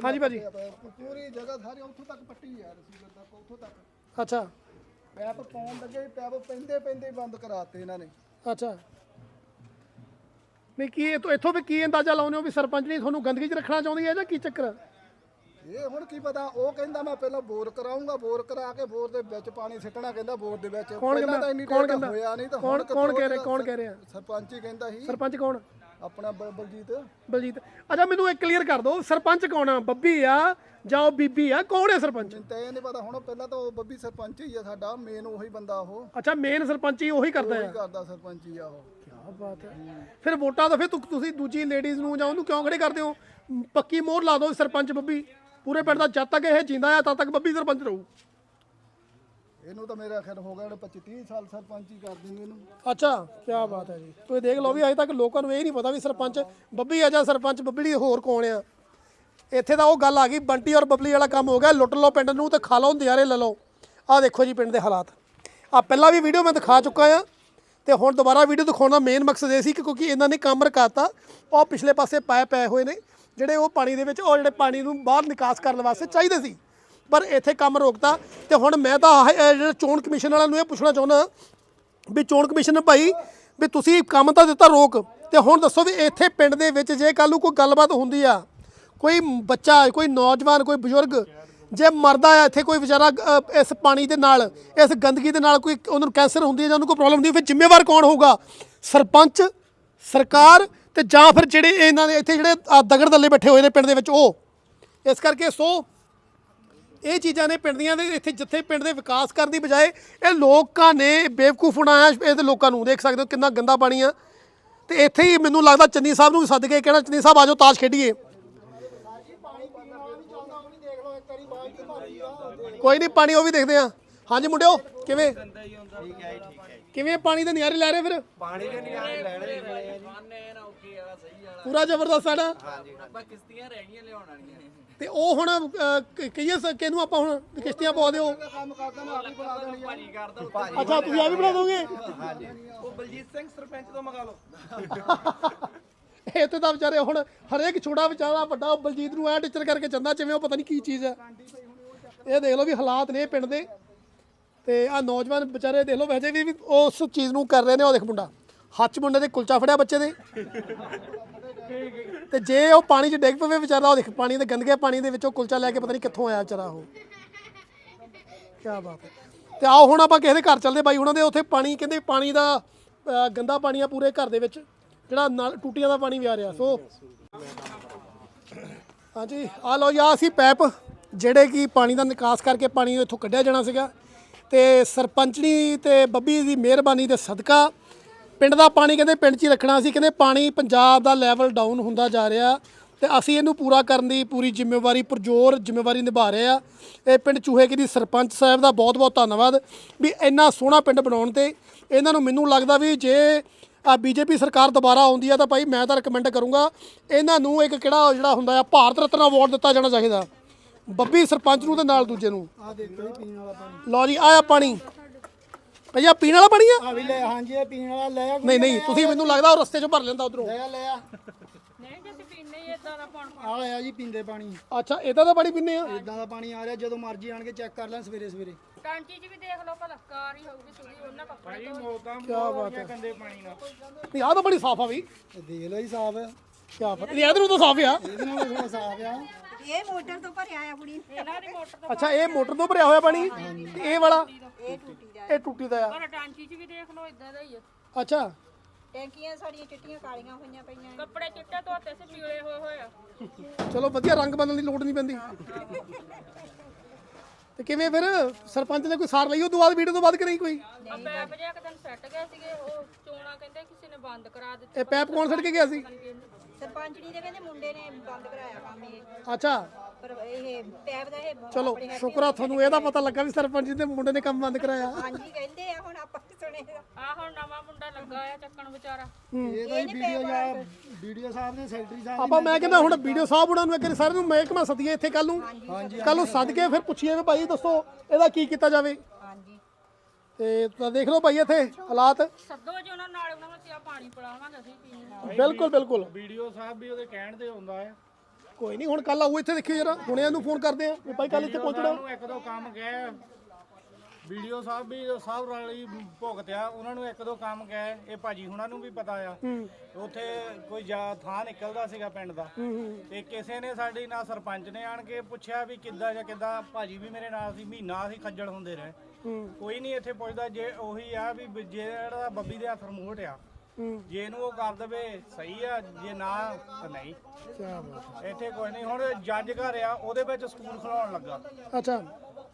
ਹਾਂਜੀ ਭਾਜੀ। ਪੂਰੀ ਜਗ੍ਹਾ ਸਾਰੀ ਉੱਥੋਂ ਤੱਕ ਪੱਟੀ ਆ ਰਸੀਵਰ ਤੱਕ ਉੱਥੋਂ ਤੱਕ ਅੱਛਾ ਪੈਪ ਪਾਉਣ ਲੱਗੇ ਪੈਪ ਪੈਂਦੇ ਪੈਂਦੇ ਹੀ ਬੰਦ ਕਰਾਤੇ ਇਹਨਾਂ ਨੇ ਅੱਛਾ ਨਹੀਂ ਕੀ ਇਹ ਤੋਂ ਇੱਥੋਂ ਵੀ ਕੀ ਅੰਦਾਜ਼ਾ ਲਾਉਂਦੇ ਹੋ ਵੀ ਸਰਪੰਚ ਨੇ ਤੁਹਾਨੂੰ ਗੰਦਗੀ 'ਚ ਰੱਖਣਾ ਚਾਹੁੰਦੀ ਹੈ ਜਾਂ ਕੀ ਚੱਕਰ? ਇਹ ਹੁਣ ਕੀ ਪਤਾ ਉਹ ਕਹਿੰਦਾ ਮੈਂ ਪਹਿਲਾਂ ਬੋਰ ਕਰਾਉਂਗਾ ਬੋਰ ਕਰਾ ਕੇ ਬੋਰ ਦੇ ਵਿੱਚ ਪਾਣੀ ਸਿੱਟਣਾ ਕਹਿੰਦਾ ਬੋਰ ਦੇ ਵਿੱਚ ਕੌਣ ਪਹਿਲਾਂ ਕਹਿੰਦਾ? ਤਾਂ ਇੰਨੀ ਕੌਣ ਕਹਿੰਦਾ? ਹੋਇਆ ਨਹੀਂ ਤਾਂ ਕੌਣ- ਹੁਣ ਕੌਣ ਕਹਿ ਰਿਹਾ? ਕੌਣ ਕਹਿ ਰਿਹਾ? ਸਰਪੰਚ ਹੀ ਕਹਿੰਦਾ ਸੀ ਸਰਪੰਚ ਕੌਣ ਆਪਣਾ ਬ- ਬਲਜੀਤ? ਬਲਜੀਤ। ਅੱਛਾ ਮੈਨੂੰ ਇਹ ਕਲੀਅਰ ਕਰ ਦਿਓ ਸਰਪੰਚ ਕੌਣ ਆ? ਬੱਬੀ ਆ ਜਾਂ ਉਹ ਬੀਬੀ ਆ? ਕੌਣ ਹੈ ਸਰਪੰਚ? ਮੈਨੂੰ ਤਾਂ ਇਹ ਨਹੀਂ ਪਤਾ ਹੁਣ ਪਹਿਲਾਂ ਤਾਂ ਉਹ ਬੱਬੀ ਸਰਪੰਚ ਹੀ ਆ ਸਾਡਾ ਮੇਨ ਉਹੀ ਬੰਦਾ ਉਹ। ਅੱਛਾ ਮੇਨ ਸਰਪੰਚ ਹੀ ਉਹੀ ਕਰਦਾ ਉਹੀ ਕਰਦਾ ਸਰਪੰਚ ਹੀ ਆ ਉਹ। ਕੀ ਬਾਤ ਹੈ। ਫਿਰ ਵੋਟਾਂ ਤਾਂ ਫਿਰ ਤੁ- ਤੁਸੀਂ ਦੂਜੀ ਲੇਡੀਜ਼ ਨੂੰ ਜਾਂ ਉਹਨੂੰ ਕਿਉਂ ਖੜੇ ਕਰਦੇ ਹੋ? ਪੱਕੀ ਮੋਹਰ ਲਾ ਦਿਓ ਸਰਪੰਚ ਬੱਬੀ। ਪੂਰੇ ਪਿੰਡ ਦਾ ਜਦ ਤੱਕ ਇਹ ਜਿੰਦਾ ਆ ਤਦ ਤੱਕ ਬੱਬੀ ਸਰਪੰਚ ਰਹੂ। ਇਹਨੂੰ ਤਾਂ ਮੇਰਾ ਖਿਆਲ ਹੋ ਗਿਆ 25 30 ਸਾਲ ਸਰਪੰਚ ਹੀ ਕਰ ਇਹਨੂੰ। ਅੱਛਾ ਕੀ ਬਾਤ ਹੈ ਜੀ। ਤੁਸੀਂ ਦੇਖ ਲਓ ਵੀ ਅਜੇ ਤੱਕ ਲੋਕਾਂ ਨੂੰ ਇਹ ਨਹੀਂ ਪਤਾ ਵੀ ਸਰਪੰਚ ਬੱਬੀ ਆ ਜਾਂ ਸਰਪੰਚ ਬੱਬੜੀ ਹੋਰ ਕੌਣ ਆ। ਇੱਥੇ ਤਾਂ ਉਹ ਗੱਲ ਆ ਗਈ, ਬੰਟੀ ਔਰ ਬੱਬਲੀ ਵਾਲਾ ਕੰਮ ਹੋ ਗਿਆ, ਲੁੱਟ ਲਓ ਪਿੰਡ ਨੂੰ ਤੇ ਖਾ ਲਓ ਨਜ਼ਾਰੇ ਲੈ ਲਓ। ਆਹ ਦੇਖੋ ਜੀ ਪਿੰਡ ਦੇ ਹਾਲਾਤ। ਆ ਪਹਿਲਾਂ ਵੀ ਵੀਡੀਓ ਮੈਂ ਦਿਖਾ ਚੁੱਕਾ ਆ ਤੇ ਹੁਣ ਦੁਬਾਰਾ ਵੀਡੀਓ ਦਿਖਾਉਣ ਦਾ ਮੇਨ ਮਕਸਦ ਇਹ ਸੀ ਕਿ ਕਿਉਂਕਿ ਇਹਨਾਂ ਨੇ ਕੰਮ ਰਕਾਤਾ, ਉਹ ਪਿਛਲੇ ਪਾਸੇ ਪਾਏ ਪਏ ਹੋਏ ਨੇ, ਜਿਹੜੇ ਉਹ ਪਾਣੀ ਦੇ ਵਿੱਚ, ਉਹ ਜਿਹੜੇ ਪਾਣੀ ਨੂੰ ਬਾਹਰ ਨਿਕਾਸ ਕਰਨ ਵਾਸਤੇ ਚਾਹੀਦੇ ਸੀ। ਪਰ ਇੱਥੇ ਕੰਮ ਰੋਕਤਾ ਤੇ ਹੁਣ ਮੈਂ ਤਾਂ ਆਹ, ਇਹ ਜਿਹੜਾ ਚੋਣ ਕਮਿਸ਼ਨ ਵਾਲਿਆਂ ਨੂੰ ਇਹ ਪੁੱਛਣਾ ਚਾਹੁੰਦਾ ਵੀ ਚੋਣ ਕਮਿਸ਼ਨ ਭਾਈ ਵੀ ਤੁਸੀਂ ਕੰਮ ਤਾਂ ਦਿੱਤਾ ਰੋਕ ਤੇ ਹੁਣ ਦੱਸੋ ਵੀ ਇੱਥੇ ਪਿੰਡ ਦੇ ਵਿੱਚ ਜੇ ਕੱਲ੍ਹ ਨੂੰ ਕੋਈ ਗੱਲਬਾਤ ਹੁੰਦੀ ਆ ਕੋਈ ਬੱਚਾ ਕੋਈ ਨੌਜਵਾਨ ਕੋਈ ਬਜ਼ੁਰਗ ਜੇ ਮਰਦਾ ਆ ਇੱਥੇ ਕੋਈ ਵਿਚਾਰਾ ਇਸ ਪਾਣੀ ਦੇ ਨਾਲ ਇਸ ਗੰਦਗੀ ਦੇ ਨਾਲ ਕੋਈ ਉਹਨੂੰ ਕੈਂਸਰ ਹੁੰਦੀ ਹੈ ਜਾਂ ਉਹਨੂੰ ਕੋਈ ਪ੍ਰੋਬਲਮ ਹੁੰਦੀ ਫਿਰ ਜ਼ਿੰਮੇਵਾਰ ਕੌਣ ਹੋਊਗਾ? ਸਰਪੰਚ ਸਰਕਾਰ ਤੇ ਜਾਂ ਫਿਰ ਜਿਹੜੇ ਇਹਨਾਂ ਦੇ ਇੱਥੇ ਜਿਹੜੇ ਦਗੜ ਦੱਲੇ ਬੈਠੇ ਹੋਏ ਨੇ ਪਿੰਡ ਦੇ ਵਿੱਚ ਉਹ। ਇਸ ਕਰਕੇ ਸੋ ਇਹ ਚੀਜ਼ਾਂ ਨੇ ਪਿੰਡ ਦੀਆਂ ਦੇ ਇੱਥੇ ਜਿੱਥੇ ਪਿੰਡ ਦੇ ਵਿਕਾਸ ਕਰਨ ਦੀ ਬਜਾਏ ਇਹ ਲੋਕਾਂ ਨੇ ਬੇਵਕੂਫ ਬਣਾਇਆ ਇਹਦੇ ਲੋਕਾਂ ਨੂੰ ਦੇਖ ਸਕਦੇ ਹੋ ਕਿੰਨਾ ਗੰਦਾ ਪਾਣੀ ਆ। ਤੇ ਇੱਥੇ ਹੀ ਮੈਨੂੰ ਲੱਗਦਾ ਚੰਨੀ ਸਾਹਿਬ ਨੂੰ ਵੀ ਸੱਦ ਕੇ ਕਹਿਣਾ ਚੰਨੀ ਸਾਹਿਬ ਆਜੋ ਤਾਸ਼ ਖੇਡੀਏ। ਕੋਈ ਨਹੀਂ ਪਾਣੀ ਉਹ ਵੀ ਦੇਖਦੇ ਆ। ਹਾਂਜੀ ਮੁੰਡਿਓ ਕਿਵੇਂ? ਕਿਵੇਂ ਪਾਣੀ ਦੇ ਨਿਆਰੇ ਲੈ ਰਹੇ ਫਿਰ? ਪਾਣੀ ਦੇ ਨਿਆਣੇ ਲੈਣੇ ਪੂਰਾ ਜ਼ਬਰਦਸਤ ਆਪਾਂ ਕਿਸ਼ਤੀਆਂ ਲਿਆਉਣ ਵਾਲੀਆਂ। ਤੇ ਉਹ ਹੁਣ ਅਹ, ਕ- ਕਹੀਏ ਸ- ਕਿਹਨੂੰ ਆਪਾਂ ਹੁਣ ਕਿਸ਼ਤੀਆਂ ਪਵਾ ਦਿਓ? ਕੰਮ ਕਰਦਾ ਮੈਂ ਆਪ ਹੀ ਬਣਾ ਦੇਣੀ ਆ ਭਾਜੀ ਕਰਦਾ ਭਾਜੀ ਅੱਛਾ ਤੁਸੀਂ ਆ ਵੀ ਬਣਾ ਦੋਗੇ? ਉਹ ਬਲਜੀਤ ਸਿੰਘ ਸਰਪੰਚ ਤੋਂ ਮੰਗਾ ਲਓ। ਇਹ ਤੇ ਤਾਂ ਵਿਚਾਰੇ ਹੁਣ ਹਰੇਕ ਛੋਟਾ ਵਿਚਾਰਾ ਵੱਡਾ ਉਹ ਬਲਜੀਤ ਨੂੰ ਐ ਟੀਚਰ ਕਰਕੇ ਚੰਦਾ ਜਿਵੇਂ ਉਹ ਪਤਾ ਨਹੀਂ ਕੀ ਚੀਜ਼ ਹੈ। ਇਹ ਦੇਖ ਲਓ ਵੀ ਹਾਲਾਤ ਨੇ ਪਿੰਡ ਦੇ। ਤੇ ਆ ਨੌਜਵਾਨ ਵਿਚਾਰੇ ਦੇਖ ਲਓ ਵੈਸੇ ਵੀ ਵੀ ਉਸ ਚੀਜ਼ ਨੂੰ ਕਰ ਰਹੇ ਨੇ ਉਹ ਦੇਖ ਮੁੰਡਾ। ਹੱਥ 'ਚ ਮੁੰਡੇ ਦੇ ਕੁਲਚਾ ਫੜਿਆ ਬੱਚੇ ਦੇ। ਤੇ ਜੇ ਉਹ ਪਾਣੀ 'ਚ ਡਿੱਗ ਪਵੇ ਵਿਚਾਰਾ ਉਹ ਦੇਖ ਪਾਣੀ ਦੇ ਗੰਦਗੇ ਪਾਣੀ ਦੇ ਵਿੱਚੋਂ ਕੁਲਚਾ ਲੈ ਕੇ ਪਤਾ ਨਹੀਂ ਕਿੱਥੋਂ ਆਇਆ ਵਿਚਾਰਾ ਉਹ। ਕੀ ਬਾਤ ਹੈ। ਤੇ ਆਓ ਹੁਣ ਆਪਾਂ ਕਿਸੇ ਦੇ ਘਰ ਚੱਲਦੇ ਬਾਈ ਉਹਨਾਂ ਦੇ ਉੱਥੇ ਪਾਣੀ ਕਹਿੰਦੇ ਪਾਣੀ ਦਾ ਅਹ, ਗੰਦਾ ਪਾਣੀ ਆ ਪੂਰੇ ਘਰ ਦੇ ਵਿੱਚ ਜਿਹੜਾ ਨਾਲ ਟੂਟੀਆਂ ਦਾ ਪਾਣੀ ਵੀ ਆ ਰਿਹਾ ਸੋ। ਹਾਂਜੀ ਆ ਲਓ ਯਾ ਅਸੀਂ ਪੈਪ ਜਿਹੜੇ ਕਿ ਪਾਣੀ ਦਾ ਨਿਕਾਸ ਕਰਕੇ ਪਾਣੀ ਇੱਥੋਂ ਕੱਢਿਆ ਜਾਣਾ ਸੀਗਾ। ਤੇ ਸਰਪੰਚਣੀ ਤੇ ਬੱਬੀ ਦੀ ਮਿਹਰਬਾਨੀ ਦੇ ਸਦਕਾ ਪਿੰਡ ਦਾ ਪਾਣੀ ਕਹਿੰਦੇ ਪਿੰਡ 'ਚ ਹੀ ਰੱਖਣਾ ਸੀ, ਕਹਿੰਦੇ ਪਾਣੀ ਪੰਜਾਬ ਦਾ ਲੈਵਲ ਡਾਊਨ ਹੁੰਦਾ ਜਾ ਰਿਹਾ ਤੇ ਅਸੀਂ ਇਹਨੂੰ ਪੂਰਾ ਕਰਨ ਦੀ ਪੂਰੀ ਜ਼ਿੰਮੇਵਾਰੀ, ਪੁਰਜੋਰ ਜ਼ਿੰਮੇਵਾਰੀ ਨਿਭਾ ਰਹੇ ਆ। ਇਹ ਪਿੰਡ ਚੂਹੇਕੀ ਦੀ ਸਰਪੰਚ ਸਾਹਿਬ ਦਾ ਬਹੁਤ-ਬਹੁਤ ਧੰਨਵਾਦ ਵੀ ਇੰਨਾ ਸੋਹਣਾ ਪਿੰਡ ਬਣਾਉਣ ਤੇ ਇਹਨਾਂ ਨੂੰ ਮੈਨੂੰ ਲੱਗਦਾ ਵੀ ਜੇ ਆ ਬੀਜੇਪੀ ਸਰਕਾਰ ਦੁਬਾਰਾ ਆਉਂਦੀ ਆ ਤਾਂ ਭਾਈ ਮੈਂ ਤਾਂ ਰეკਮੈਂਡ ਕਰੂੰਗਾ ਇਹਨਾਂ ਨੂੰ ਇੱਕ ਕਿਹੜਾ ਜਿਹੜਾ ਹੁੰਦਾ ਆ, ਭਾਰਤ ਰਤਨ ਅਵਾਰਡ ਦਿੱਤਾ ਜਾਣਾ ਚਾਹੀਦਾ। ਬੱਬੀ ਸਰਪੰਚ ਨੂੰ ਤੇ ਨਾਲ ਦੂਜੇ ਨੂੰ। ਆ ਦੇਖੋ ਪੀਣ ਵਾਲਾ ਪਾਣੀ ਲਓ ਜੀ ਆਇਆ ਪਾਣੀ। ਭਈਆ ਪੀਣ ਵਾਲਾ ਪਾਣੀ ਆ ਆ ਵੀ ਲੈ ਹਾਂਜੀ ਇਹ ਪੀਣ ਵਾਲਾ ਲੈ ਆ। ਨਹੀਂ ਨਹੀਂ ਤੁਸੀਂ ਮੈਨੂੰ ਲੱਗਦਾ ਉਹ ਰਸਤੇ 'ਚੋਂ ਭਰ ਲੈਂਦਾ ਉਧਰੋਂ। ਲੈ ਆ ਲੈ ਆ। ਨਹੀਂ ਜੇ ਪੀਨੇ ਹੀ ਇਦਾਂ ਦਾ ਪਾਣੀ। ਆ ਲਿਆ ਜੀ ਪੀਂਦੇ ਪਾਣੀ। ਅੱਛਾ ਇਦਾਂ ਦਾ ਪਾਣੀ ਪੀਂਦੇ ਆ? ਇਦਾਂ ਦਾ ਪਾਣੀ ਆ ਰਿਹਾ ਜਦੋਂ ਮਰਜ਼ੀ ਆਣ ਕੇ ਚੈੱਕ ਕਰ ਲੈਣ ਸਵੇਰੇ ਸਵੇਰੇ। ਟਾਂਕੀ 'ਚ ਵੀ ਦੇਖ ਲਓ ਭਲਾ ਕਾਰ ਹੀ ਹੋਊਗੀ ਸੁਣੀ ਉਹਨਾਂ ਕੱਪੜੇ ਤੋਂ ਕੀ ਬਾਤ ਹੈ। ਨਹੀਂ ਆਹ ਤਾਂ ਬੜੀ ਸਾਫ਼ ਆ ਵੀ। ਇਹ ਦੇਖ ਲਓ ਜੀ ਸਾਫ਼। ਹੈ ਕੀ ਬਾਤ ਨਹੀਂ ਇਧਰੋਂ ਤਾਂ ਸਾਫ਼ ਆ। ਇਹਦੇ ਨਾਲ ਥੋੜਾ ਸਾਫ਼ ਆ। ਇਹ ਮੋਟਰ ਤੋਂ ਭਰਿਆ ਆ ਕੁੜੀ ਇਹਨਾਂ ਦੀ ਮੋਟਰ ਤੋਂ ਅੱਛਾ ਇਹ ਮੋਟਰ ਤੋਂ ਭਰਿਆ ਹੋਇਆ ਪਾਣੀ ਤੇ ਇਹ ਵਾਲਾ? ਇਹ ਟੂਟੀ ਦਾ ਇਹ ਟੂਟੀ ਦਾ ਆ। ਪਰ ਟਾਂਕੀ 'ਚ ਵੀ ਦੇਖ ਲਓ ਇਦਾਂ ਦਾ ਹੀ ਆ। ਅੱਛਾ। ਟੈਂਕੀਆਂ ਸਾਡੀਆਂ ਚਿੱਟੀਆਂ ਕਾਲੀਆਂ ਹੋਈਆਂ ਪਈਆਂ ਕੱਪੜੇ ਚਿੱਟੇ ਧੋਤੇ ਸੀ ਪੀਲੇ ਹੋਏ ਹੋਏ ਆ। ਚਲੋ ਵਧੀਆ ਰੰਗ ਬਦਲਣ ਦੀ ਲੋੜ ਨਹੀਂ ਪੈਂਦੀ। ਤੇ ਕਿਵੇਂ ਫਿਰ? ਸਰਪੰਚ ਨੇ ਕੋਈ ਸਾਰ ਲਈ ਉਹ ਤੋਂ ਬਾਅਦ ਵੀਡੀਓ ਤੋਂ ਬਾਅਦ ਕਿ ਨਹੀਂ ਕੋਈ? ਆ ਪੈਪ ਜਿਹਾ ਇੱਕ ਦਿਨ ਸੈੱਟ ਗਏ ਸੀਗੇ ਉਹ ਚੋਣਾ ਕਹਿੰਦੇ ਕਿਸੇ ਨੇ ਬੰਦ ਕਰਾ ਦਿੱਤੇ। ਇਹ ਪੈਪ ਕੌਣ ਛੱਡ ਕੇ ਗਿਆ ਸੀ? ਸਰਪੰਚਣੀ ਦੇ ਕਹਿੰਦੇ ਮੁੰਡੇ ਨੇ ਬੰਦ ਕਰਾਇਆ ਕੰਮ ਇਹ। ਅੱਛਾ। ਪਰ ਇਹ ਪੈਪ ਦਾ ਇਹ ਚਲੋ ਸ਼ੁਕਰ ਆ ਤੁਹਾਨੂੰ ਇਹਦਾ ਪਤਾ ਲੱਗਾ ਵੀ ਸਰਪੰਚ ਜੀ ਦੇ ਮੁੰਡੇ ਨੇ ਕੰਮ ਬੰਦ ਕਰਾਇਆ। ਹਾਂਜੀ ਕਹਿੰਦੇ ਆ ਹੁਣ ਆਪਾਂ ਕੀ ਸੁਣੇਗਾ ਆ ਹੁਣ ਨਵਾਂ ਮੁੰਡਾ ਲੱਗਾ ਆ ਚੱਕਣ ਵਿਚਾਰਾ। ਇਹਦਾ ਹੀ ਵੀਡੀਓ ਜਾਂ ਵੀਡੀਓ ਸਾਹਿਬ ਦੇ ਸੈਕਟਰੀ ਸਾਹਿਬ ਆਪਾਂ ਮੈਂ ਕਹਿੰਦਾ ਹੁਣ ਵੀਡੀਓ ਸਾਹਿਬ ਉਹਨਾਂ ਨੂੰ ਇੱਕ ਵਾਰੀ ਸਾਰਿਆਂ ਨੂੰ ਮਹਿਕਮਾ ਸੱਦੀਏ ਇੱਥੇ ਕੱਲ ਨੂੰ। ਕੱਲ ਨੂੰ ਸੱਦ ਕੇ ਫਿਰ ਪੁੱਛੀਏ ਵੀ ਭਾਈ ਦੱਸੋ ਇਹਦਾ ਕੀ ਕੀਤਾ ਜਾਵੇ। ਹਾਂਜੀ। ਤੇ ਤਾਂ ਦੇਖ ਲਓ ਭਾਈ ਇੱਥੇ ਹਾਲਾਤ। ਸੱਦੋ ਜੀ ਉਹਨਾਂ ਨਾਲ ਉਹਨਾਂ ਨੂੰ ਤੇ ਆ ਪਾਣੀ ਪਿਲਾਵਾਂਗੇ ਅਸੀਂ ਪੀਣ ਨੂੰ। ਬਿਲਕੁਲ ਬਿਲਕੁਲ। ਵੀਡੀਓ ਸਾਹਿਬ ਵੀ ਉਹਦੇ ਕਹਿਣ ਤੇ ਹੁੰਦਾ ਹੈ ਕੋਈ ਨਹੀਂ ਹੁਣ ਕੱਲ ਆਓ ਇੱਥੇ ਦੇਖਿਓ ਜਰਾ। ਹੁਣੇ ਇਹਨੂੰ ਫੋਨ ਕਰਦੇ ਆ ਵੀ ਭਾਈ ਕੱਲ ਇੱਥੇ ਪਹੁੰਚਣਾ। ਨੂੰ ਇੱਕ ਦੋ ਕੰਮ ਗਏ ਵੀਡੀਓ ਸਾਹਿਬ ਵੀ ਸਾਹਿਬ ਵਾਲੀ ਭੁਗਤਿਆ ਉਹਨਾਂ ਨੂੰ ਇੱਕ ਦੋ ਕੰਮ ਗਏ ਇਹ ਭਾਜੀ ਹੁਣਾਂ ਨੂੰ ਵੀ ਪਤਾ ਆ। ਉੱਥੇ ਕੋਈ ਜਾ ਥਾਂ ਨਿਕਲਦਾ ਸੀਗਾ ਪਿੰਡ ਦਾ। ਤੇ ਕਿਸੇ ਨੇ ਸਾਡੀ ਨਾ ਸਰਪੰਚ ਨੇ ਆਣ ਕੇ ਪੁੱਛਿਆ ਵੀ ਕਿੱਦਾਂ ਜਾਂ ਕਿੱਦਾਂ ਭਾਜੀ ਵੀ ਮੇਰੇ ਨਾਲ ਸੀ ਮਹੀਨਾ ਅਸੀਂ ਖੱਜਲ ਹੁੰਦੇ ਰਹੇ। ਕੋਈ ਨਹੀਂ ਇੱਥੇ ਪੁੱਛਦਾ ਜੇ ਉਹੀ ਆ ਵੀ ਜਿਹੜਾ ਬੱਬੀ ਦੇ ਹੱਥ ਰਿਮੋਟ ਆ ਜੇ ਇਹਨੂੰ ਉਹ ਕਰ ਦੇਵੇ ਸਹੀ ਆ ਜੇ ਨਾ ਤਾਂ ਨਹੀਂ। ਇੱਥੇ ਕੋਈ ਨਹੀਂ ਹੁਣ ਜੱਜ ਘਰ ਆ ਉਹਦੇ ਵਿੱਚ ਸਕੂਲ ਖਲਾਉਣ ਲੱਗਾ। ਅੱਛਾ।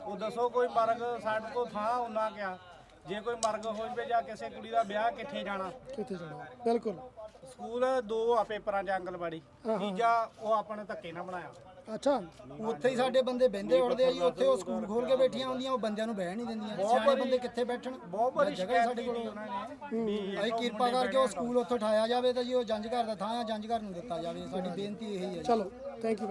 ਉਹ ਦੱਸੋ ਕੋਈ ਮਰਗ ਸਾਡੇ ਕੋਲ ਥਾਂ ਉਹਨਾਂ ਕਿਆ? ਜੇ ਕੋਈ ਮਰਗ ਹੋ ਜਵੇ ਜਾਂ ਕਿਸੇ ਕੁੜੀ ਦਾ ਵਿਆਹ ਕਿੱਥੇ ਜਾਣਾ? ਕਿੱਥੇ ਜਾਣਾ? ਬਿਲਕੁਲ। ਸਕੂਲ ਦੋ ਆ ਪੇਪਰਾਂ ਚ ਆਂਗਲਵਾੜੀ ਤੀਜਾ ਉਹ ਆਪਣੇ ਧੱਕੇ ਨਾਲ ਬਣਾਇਆ। ਅੱਛਾ। ਉੱਥੇ ਹੀ ਸਾਡੇ ਬੰਦੇ ਬਹਿੰਦੇ ਉੜਦੇ ਆ ਜੀ ਉੱਥੇ ਉਹ ਸਕੂਲ ਖੋਲ ਕੇ ਬੈਠੀਆਂ ਹੁੰਦੀਆਂ ਉਹ ਬੰਦਿਆਂ ਨੂੰ ਬਹਿਣ ਨਹੀਂ ਦਿੰਦੀਆਂ। ਸਿਆਣੇ ਬੰਦੇ ਕਿੱਥੇ ਬੈਠਣ? ਬਹੁਤ ਬੜੀ ਜਗ੍ਹਾ ਸਾਡੇ ਕੋਲ ਅਸੀਂ ਕਿਰਪਾ ਕਰਕੇ ਉਹ ਸਕੂਲ ਉੱਥੋਂ ਉਠਾਇਆ ਜਾਵੇ ਤਾਂ ਜੀ ਉਹ ਜੰਜ ਘਰ ਦਾ ਥਾਂ ਆ ਜੰਜ ਘਰ ਨੂੰ ਦਿੱਤਾ ਜਾਵੇ। ਸਾਡੀ ਬੇਨਤੀ ਇਹੀ ਹੈ। ਚਲੋ ਥੈਂਕ ਯੂ